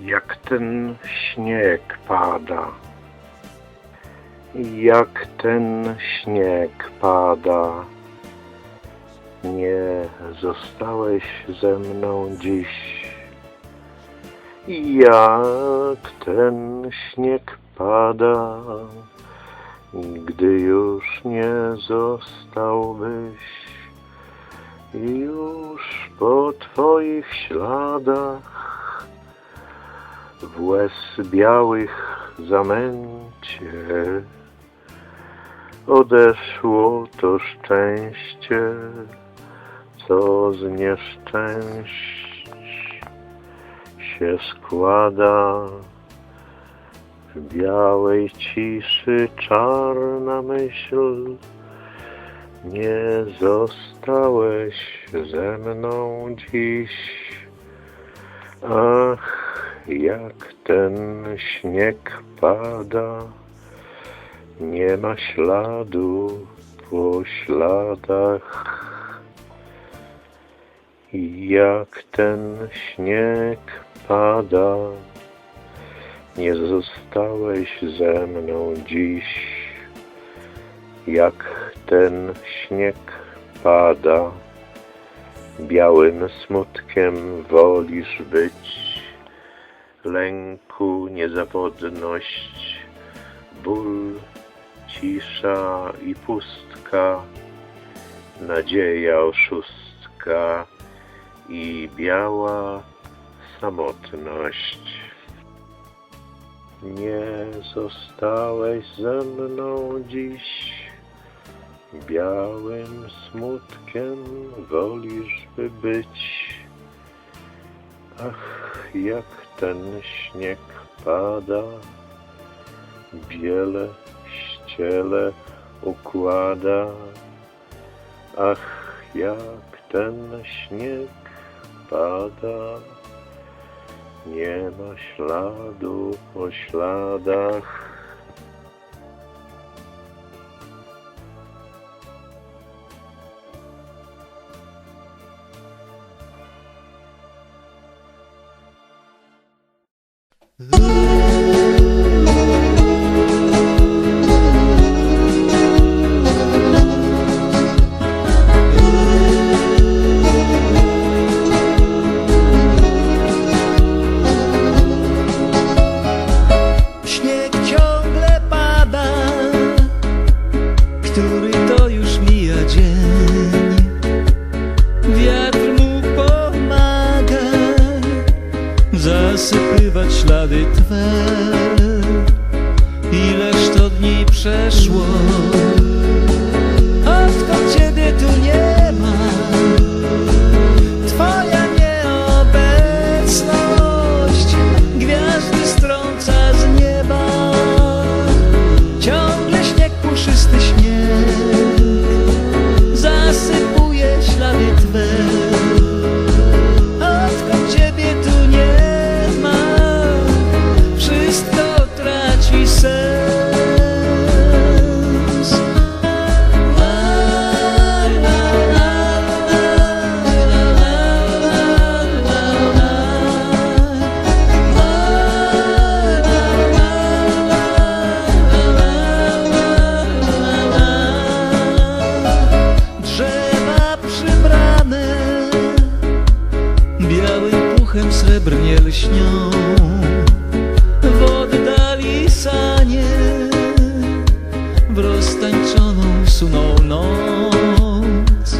jak ten śnieg pada. Jak ten śnieg pada. Nie zostałeś ze mną dziś. Jak ten śnieg pada, gdy już nie zostałbyś. Już po twoich śladach w łez białych zamęcie odeszło to szczęście, co z nieszczęść się składa. W białej ciszy czarna myśl, nie zostałeś ze mną dziś. Ach, jak ten śnieg pada, nie ma śladu po śladach. Jak ten śnieg pada, nie zostałeś ze mną dziś. Jak ten śnieg pada, białym smutkiem wolisz być. Lęku, niezawodność, ból, cisza i pustka, nadzieja oszustka i biała samotność. Nie zostałeś ze mną dziś, białym smutkiem wolisz by być. Ach, jak ten śnieg pada, biele ściele układa. Ach, jak ten śnieg pada, nie ma śladu po śladach. Śnieg ślady twe. Ileż to dni przeszło, w roztańczoną suną noc.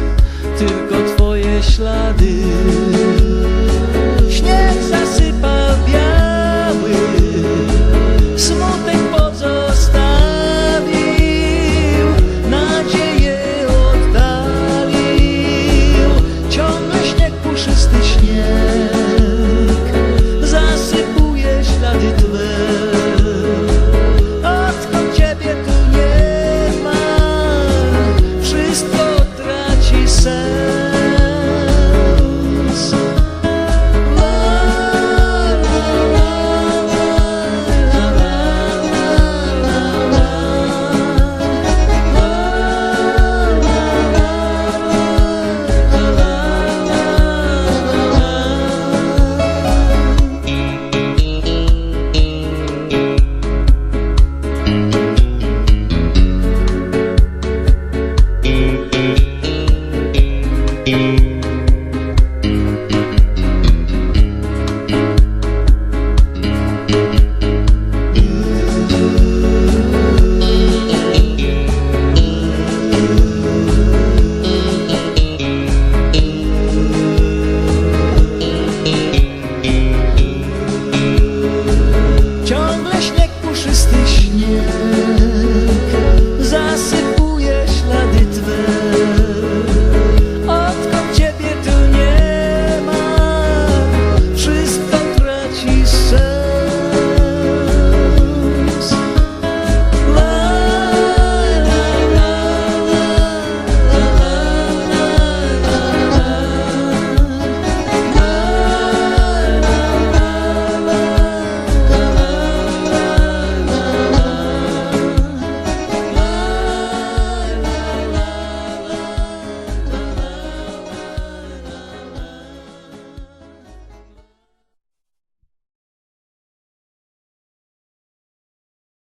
Tylko twoje ślady